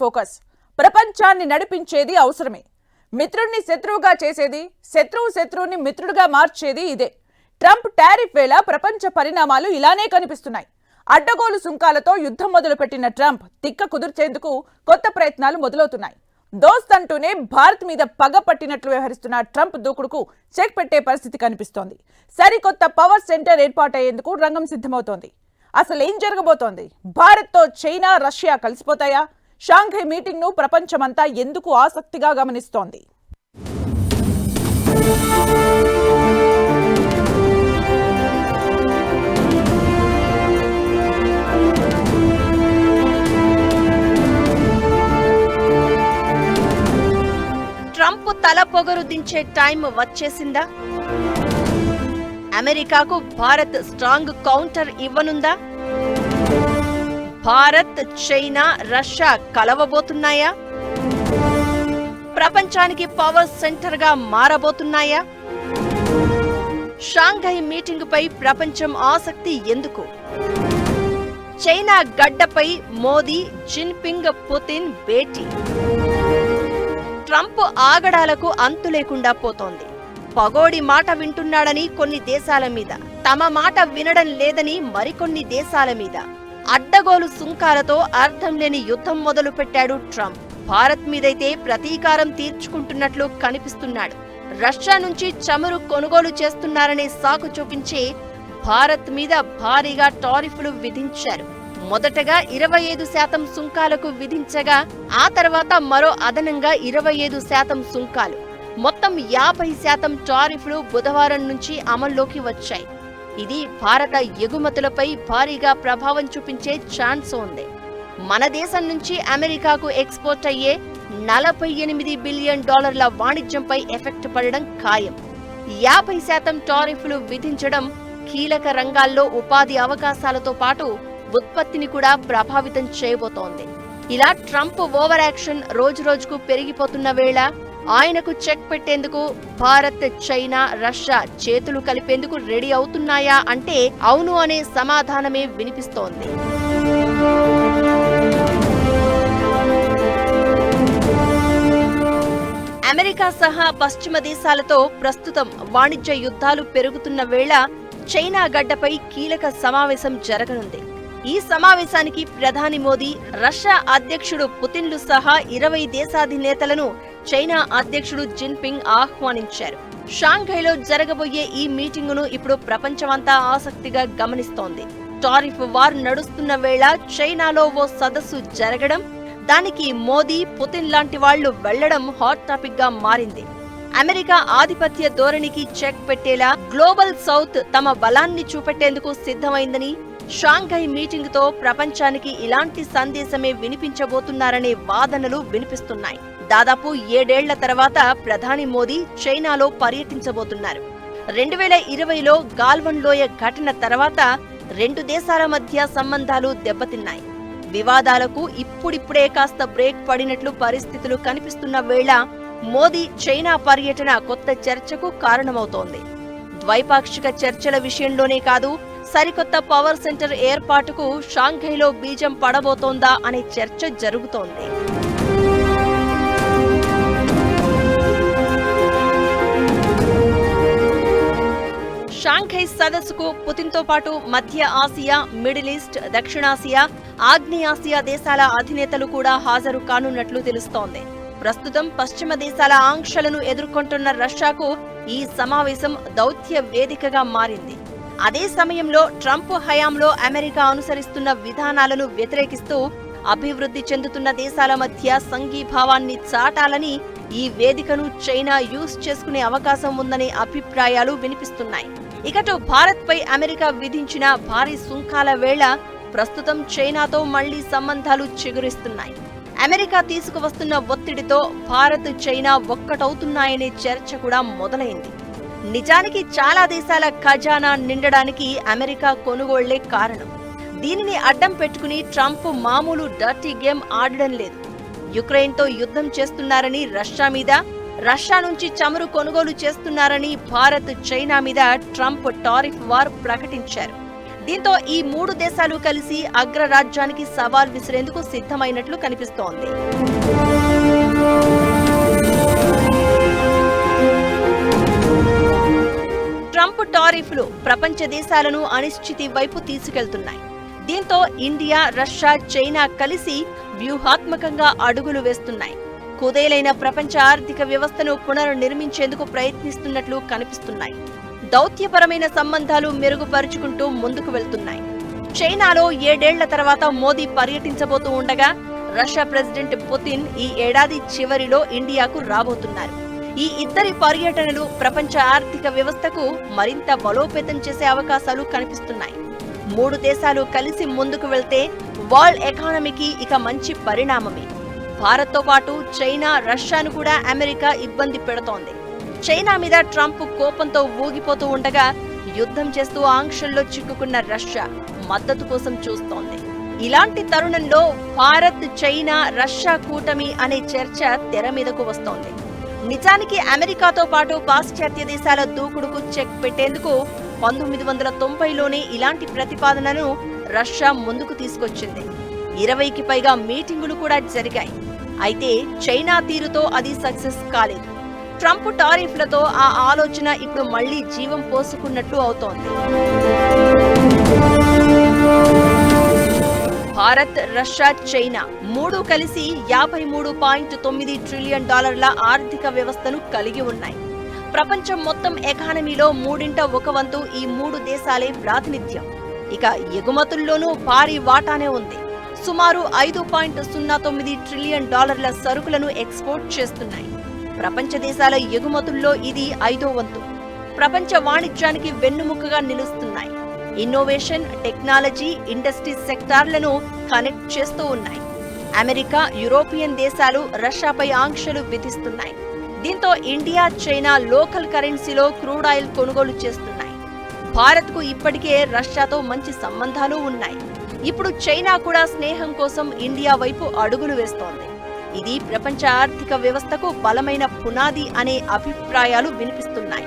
Focus. ప్రపంచాన్ని నడిపించేది అవసరమే. మిత్రుడిని శత్రువుగా చేసేది శత్రువు శత్రువుని మిత్రుడిగా మార్చేది ఇదే. ట్రంప్ టారిఫ్ వేళ ప్రపంచ పరిణామాలు ఇలానే కనిపిస్తున్నాయి. అడ్డగోలు సుంకాలతో యుద్ధం మొదలుపెట్టిన ట్రంప్ తిక్క కుదిర్చేందుకు కొత్త ప్రయత్నాలు మొదలవుతున్నాయి. దోస్త్ అంటూనే భారత్ మీద పగ పట్టినట్లు వ్యవహరిస్తున్న ట్రంప్ దూకుడుకు చెక్ పెట్టే పరిస్థితి కనిపిస్తోంది. సరికొత్త పవర్ సెంటర్ ఏర్పాటయ్యేందుకు రంగం సిద్ధమవుతోంది. అసలు ఏం జరగబోతోంది? భారత్తో చైనా రష్యా కలిసిపోతాయా? షాంఘై మీటింగ్ను ప్రపంచమంతా ఎందుకు ఆసక్తిగా గమనిస్తోంది? ట్రంప్ తల పొగరు దించే టైం వచ్చేసిందా? అమెరికాకు భారత్ స్ట్రాంగ్ కౌంటర్ ఇవ్వనుందా? భారత్ చైనా రష్యా కలవబోతున్నాయా? ప్రపంచానికి పవర్ సెంటర్గా మారబోతున్నాయా? షాంఘై మీటింగ్ పై ప్రపంచం ఆసక్తి ఎందుకు? చైనా గడ్డపై మోదీ జిన్పింగ్ పుతిన్ భేటీ. ట్రంప్ ఆగడాలకు అంతు లేకుండా పోతోంది. పగోడి మాట వింటున్నాడని కొన్ని దేశాల మీద తమ మాట వినడం లేదని మరికొన్ని దేశాల మీద. అడ్డగోలు సుంకాలతో అర్థం లేని యుద్ధం మొదలుపెట్టాడు ట్రంప్. భారత్ మీదైతే ప్రతీకారం తీర్చుకుంటున్నట్లు కనిపిస్తున్నాడు. రష్యా నుంచి చమురు కొనుగోలు చేస్తున్నారనే సాకు చూపించి భారత్ మీద భారీగా టారిఫ్లు విధించారు. మొదటగా ఇరవై ఐదు శాతం సుంకాలకు విధించగా ఆ తర్వాత మరో అదనంగా ఇరవై ఐదు శాతం సుంకాలు. మొత్తం యాభై శాతం టారిఫ్లు బుధవారం నుంచి అమల్లోకి వచ్చాయి. ఇది భారత ఎగుమతులపై భారీగా ప్రభావం చూపించే ఛాన్స్ ఉంది. మన దేశం నుంచి అమెరికాకు ఎక్స్పోర్ట్ అయ్యే నలభై ఎనిమిది బిలియన్ డాలర్ల వాణిజ్యంపై ఎఫెక్ట్ పడడం ఖాయం. యాభై శాతం టారిఫ్లు విధించడం కీలక రంగాల్లో ఉపాధి అవకాశాలతో పాటు ఉత్పత్తిని కూడా ప్రభావితం చేయబోతోంది. ఇలా ట్రంప్ ఓవర్ యాక్షన్ రోజు రోజుకు పెరిగిపోతున్న వేళ ఆయనకు చెక్ పెట్టేందుకు భారత్ చైనా రష్యా చేతులు కలిపేందుకు రెడీ అవుతున్నాయా అంటే అవును అనే సమాధానమే వినిపిస్తోంది. అమెరికా సహా పశ్చిమ దేశాలతో ప్రస్తుతం వాణిజ్య యుద్ధాలు పెరుగుతున్న వేళ చైనా గడ్డపై కీలక సమావేశం జరగనుంది. ఈ సమావేశానికి ప్రధాని మోదీ రష్యా అధ్యక్షుడు పుతిన్లు సహా ఇరవై దేశాధినేతలను చైనా అధ్యక్షుడు జిన్పింగ్ ఆహ్వానించారు. షాంఘైలో జరగబోయే ఈ మీటింగును ఇప్పుడు ప్రపంచమంతా ఆసక్తిగా గమనిస్తోంది. టారిఫ్ వార్ నడుస్తున్న వేళ చైనాలో ఓ సదస్సు జరగడం దానికి మోదీ పుతిన్ లాంటి వాళ్ళు వెళ్ళడం హాట్ టాపిక్గా మారింది. అమెరికా ఆధిపత్య ధోరణికి చెక్ పెట్టేలా గ్లోబల్ సౌత్ తమ బలాన్ని చూపెట్టేందుకు సిద్ధమైందని షాంఘై మీటింగ్తో ప్రపంచానికి ఇలాంటి సందేశమే వినిపించబోతున్నారనే వాదనలు వినిపిస్తున్నాయి. దాదాపు ఏడేళ్ళ తర్వాత ప్రధాని మోదీ చైనాలో పర్యటించబోతున్నారు. రెండు వేల ఇరవైలో గాల్వన్ లోయ ఘటన తర్వాత రెండు దేశాల మధ్య సంబంధాలు దెబ్బతిన్నాయి. వివాదాలకు ఇప్పుడిప్పుడే కాస్త బ్రేక్ పడినట్లు పరిస్థితులు కనిపిస్తున్న వేళ మోదీ చైనా పర్యటన కొత్త చర్చకు కారణమవుతోంది. ద్వైపాక్షిక చర్చల విషయంలోనే కాదు సరికొత్త పవర్ సెంటర్ ఏర్పాటుకు షాంఘైలో బీజం పడబోతోందా అనే చర్చ జరుగుతోంది. షాంఘై సదస్సుకు పుతిన్తో పాటు మధ్య ఆసియా మిడిల్ ఈస్ట్ దక్షిణాసియా ఆగ్నేయాసియా దేశాల అధినేతలు కూడా హాజరు కానున్నట్లు తెలుస్తోంది. ప్రస్తుతం పశ్చిమ దేశాల ఆంక్షలను ఎదుర్కొంటున్న రష్యాకు ఈ సమావేశం దౌత్య వేదికగా మారింది. అదే సమయంలో ట్రంప్ హయాంలో అమెరికా అనుసరిస్తున్న విధానాలను వ్యతిరేకిస్తూ అభివృద్ధి చెందుతున్న దేశాల మధ్య సంఘీభావాన్ని చాటాలని ఈ వేదికను చైనా యూజ్ చేసుకునే అవకాశం ఉందనే అభిప్రాయాలు వినిపిస్తున్నాయి. ఇకటు భారత్పై అమెరికా విధించిన భారీ సుంకాల వేళ ప్రస్తుతం చైనాతో మళ్ళీ సంబంధాలు చిగురిస్తున్నాయి. అమెరికా తీసుకువస్తున్న ఒత్తిడితో భారత్ చైనా ఒక్కటవుతున్నాయనే చర్చ కూడా మొదలైంది. నిజానికి చాలా దేశాల ఖజానా నిండడానికి అమెరికా కొనుగోళ్ళే కారణం. దీనిని అడ్డం పెట్టుకుని ట్రంప్ మామూలు డర్టీ గేమ్ ఆడడం లేదు. యుక్రెయిన్తో యుద్ధం చేస్తున్నారని రష్యా మీద రష్యా నుంచి చమురు కొనుగోలు చేస్తున్నారని భారత్ చైనా మీద ట్రంప్ టారిఫ్ వార్ ప్రకటించారు. దీంతో ఈ మూడు దేశాలు కలిసి అగ్రరాజ్యానికి సవాల్ విసిరేందుకు సిద్ధమైనట్లు కనిపిస్తోంది. ట్రంప్ టారిఫ్లు ప్రపంచ దేశాలను అనిశ్చితి వైపు తీసుకెళ్తున్నాయి. దీంతో ఇండియా రష్యా చైనా కలిసి వ్యూహాత్మకంగా అడుగులు వేస్తున్నాయి. కుదేలైన ప్రపంచ ఆర్థిక వ్యవస్థను పునర్నిర్మించేందుకు ప్రయత్నిస్తున్నట్లు కనిపిస్తున్నాయి. దౌత్యపరమైన సంబంధాలు మెరుగుపరుచుకుంటూ ముందుకు వెళ్తున్నాయి. చైనాలో ఏడేళ్ళ తర్వాత మోదీ పర్యటించబోతూ ఉండగా రష్యా ప్రెసిడెంట్ పుతిన్ ఈ ఏడాది చివరిలో ఇండియాకు రాబోతున్నారు. ఈ ఇద్దరి పర్యటనలు ప్రపంచ ఆర్థిక వ్యవస్థకు మరింత బలోపేతం చేసే అవకాశాలు కనిపిస్తున్నాయి. మూడు దేశాలు కలిసి ముందుకు వెళ్తే వరల్డ్ ఎకానమీకి ఇక మంచి పరిణామమే. భారత్తో పాటు చైనా రష్యాను కూడా అమెరికా ఇబ్బంది పెడుతోంది. చైనా మీద ట్రంప్ కోపంతో ఊగిపోతూ ఉండగా యుద్ధం చేస్తూ ఆంక్షల్లో చిక్కుకున్న రష్యా మద్దతు కోసం చూస్తోంది. ఇలాంటి తరుణంలో భారత్ చైనా రష్యా కూటమి అనే చర్చ తెర మీదకు వస్తోంది. నిజానికి అమెరికాతో పాటు పాశ్చాత్య దేశాల దూకుడుకు చెక్ పెట్టేందుకు పంతొమ్మిది వందల తొంభైలోనే ఇలాంటి ప్రతిపాదనను రష్యా ముందుకు తీసుకొచ్చింది. ఇరవైకి పైగా మీటింగులు కూడా జరిగాయి. అయితే చైనా తీరుతో అది సక్సెస్ కాలేదు. ట్రంప్ టారిఫ్లతో ఆ ఆలోచన ఇప్పుడు మళ్ళీ జీవం పోసుకున్నట్లు అవుతోంది. భారత్ రష్యా చైనా మూడు కలిసి యాభై మూడు పాయింట్ తొమ్మిది ట్రిలియన్ డాలర్ల ఆర్థిక వ్యవస్థను కలిగి ఉన్నాయి. ప్రపంచం మొత్తం ఎకానమీలో మూడింట ఒక వంతు ఈ మూడు దేశాలే ప్రాతినిధ్యం. ఇక ఎగుమతుల్లోనూ భారీ వాటానే ఉంది. సుమారు ఐదు పాయింట్ సున్నా తొమ్మిది ట్రిలియన్ డాలర్ల సరుకులను ఎక్స్పోర్ట్ చేస్తున్నాయి. ప్రపంచ దేశాల ఎగుమతుల్లో ఇది ఐదో వంతు. ప్రపంచ వాణిజ్యానికి వెన్నుముకగా నిలుస్తున్నాయి. ఇన్నోవేషన్ టెక్నాలజీ ఇండస్ట్రీ సెక్టార్లను కనెక్ట్ చేస్తూ ఉన్నాయి. అమెరికా యూరోపియన్ దేశాలు రష్యాపై ఆంక్షలు విధిస్తున్నాయి. దీంతో ఇండియా చైనా లోకల్ కరెన్సీలో క్రూడ్ ఆయిల్ కొనుగోలు చేస్తున్నాయి. భారత్కు ఇప్పటికే రష్యాతో మంచి సంబంధాలు ఉన్నాయి. ఇప్పుడు చైనా కూడా స్నేహం కోసం ఇండియా వైపు అడుగులు వేస్తోంది. ఇది ప్రపంచ ఆర్థిక వ్యవస్థకు బలమైన పునాది అనే అభిప్రాయాలు వినిపిస్తున్నాయి.